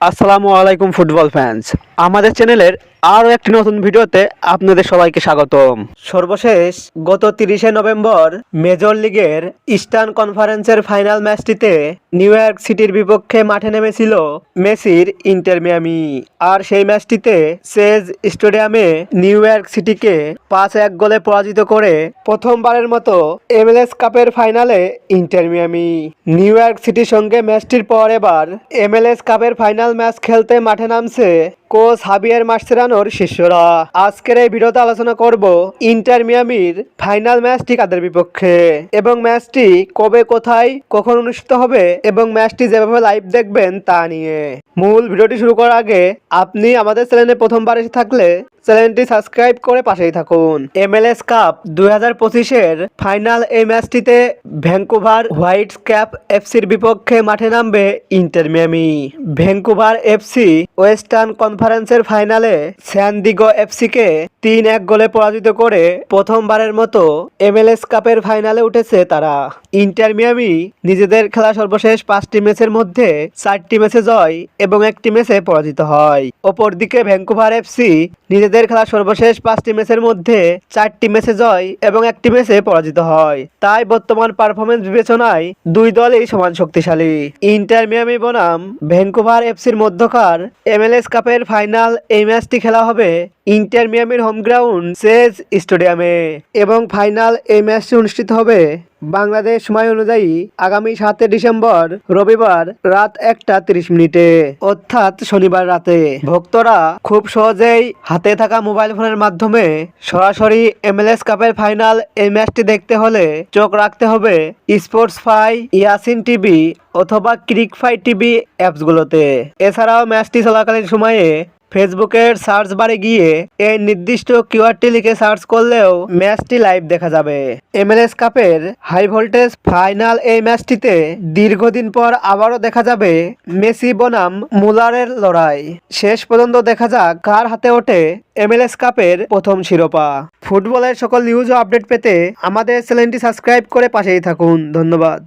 আসসালামু আলাইকুম football fans আমাদের চ্যানেলের আরও একটি নতুন ভিডিওতে আপনাদের সবাইকে স্বাগতম। সর্বশেষ গত তিরিশে নভেম্বর মেজর লিগের ইস্টার্ন কনফারেন্সের ফাইনাল ম্যাচটিতে নিউ ইয়র্ক সিটির বিপক্ষে মাঠে নেমেছিল মেসির ইন্টার মিয়ামি। আর সেই ম্যাচটিতে সেজ স্টেডিয়ামে নিউ ইয়র্ক সিটিকে পাঁচ এক গোলে পরাজিত করে প্রথমবারের মতো এমএলএস কাপের ফাইনালে ইন্টার মিয়ামি। নিউ ইয়র্ক সিটির সঙ্গে ম্যাচটির পর এবার এমএলএস কাপের ফাইনাল ম্যাচ খেলতে মাঠে নামছে কোচ হাবিয়ার মার্সেরানোর শিষ্যরা। আজকের এই ভিডিওতে আলোচনা করব ইন্টার মিয়ামির ফাইনাল ম্যাচটি কাদের বিপক্ষে? এবং ম্যাচটি কবে, কোথায়, কখন অনুষ্ঠিত হবে? এবং ম্যাচটি যেভাবে লাইভ দেখবেন তা নিয়ে। মূল ভিডিওটি শুরু করার আগে আপনি আমাদের চ্যানেলে প্রথমবার এসে থাকলে চ্যানেলটি সাবস্ক্রাইব করে পাশেই থাকুন। এমএলএস কাপ দুই হাজার পঁচিশের ফাইনাল এই ম্যাচটিতে ভ্যাঙ্কুভার হোয়াইটস ক্যাপ এফসির বিপক্ষে মাঠে নামবে Inter Miami. Vancouver FC Western কনফারেন্সের ফাইনালে স্যানদিগো এফসিকে তিন এক গোলে পরাজিত করে প্রথমবারের মতো এমএলএস কাপের ফাইনালে উঠেছে তারা। ইন্টার মিয়ামি নিজেদের খেলা সর্বশেষ পাঁচটি ম্যাচের মধ্যে চারটি ম্যাচে জয় এবং একটি ম্যাচে পরাজিত হয়। অপরদিকে ভ্যাঙ্কুভার এফসি নিজেদের খেলা সর্বশেষ পাঁচটি ম্যাচের মধ্যে চারটি ম্যাচে জয় এবং একটি ম্যাচে পরাজিত হয়। তাই বর্তমান পারফরমেন্স বিবেচনায় দুই দলই সমান শক্তিশালী। ইন্টার মিয়ামি বনাম ভ্যাঙ্কুভার এফসির মধ্যকার এমএলএস কাপের ফাইনাল এই ম্যাচটি খেলা হবে ইন্টার মিয়ামির হোম গ্রাউন্ড সেজ স্টেডিয়ামে এবং ফাইনাল এই ম্যাচটি অনুষ্ঠিত হবে বাংলাদেশ সময় অনুযায়ী আগামী সাতই ডিসেম্বর রবিবার রাত একটা তিরিশ মিনিটে। অর্থাৎ শনিবার রাতে। ভক্তরা খুব সহজেই হাতে থাকা মোবাইল ফোনের মাধ্যমে সরাসরি এমএলএস কাপের ফাইনাল এই ম্যাচটি দেখতে হলে চোখ রাখতে হবে স্পোর্টস ফাই, ইয়াসিন টিভি অথবা ক্রিক ফাই টিভি অ্যাপসগুলোতে। এছাড়াও ম্যাচটি চলাকালীন সময়ে ফেসবুকের সার্চ বারে গিয়ে এই নির্দিষ্ট কিওয়ার্ডটি লিখে সার্চ করলেও ম্যাচটি লাইভ দেখা যাবে। এমএলএস কাপের হাই ভোল্টেজ ফাইনাল এই ম্যাচটিতে দীর্ঘদিন পর আবারও দেখা যাবে মেসি, বনাম, মুলারের লড়াই। শেষ পর্যন্ত দেখা যাক কার হাতে ওঠে এমএলএস কাপের প্রথম শিরোপা। ফুটবলের সকল নিউজ ও আপডেট পেতে আমাদের চ্যানেলটি সাবস্ক্রাইব করে পাশেই থাকুন। ধন্যবাদ।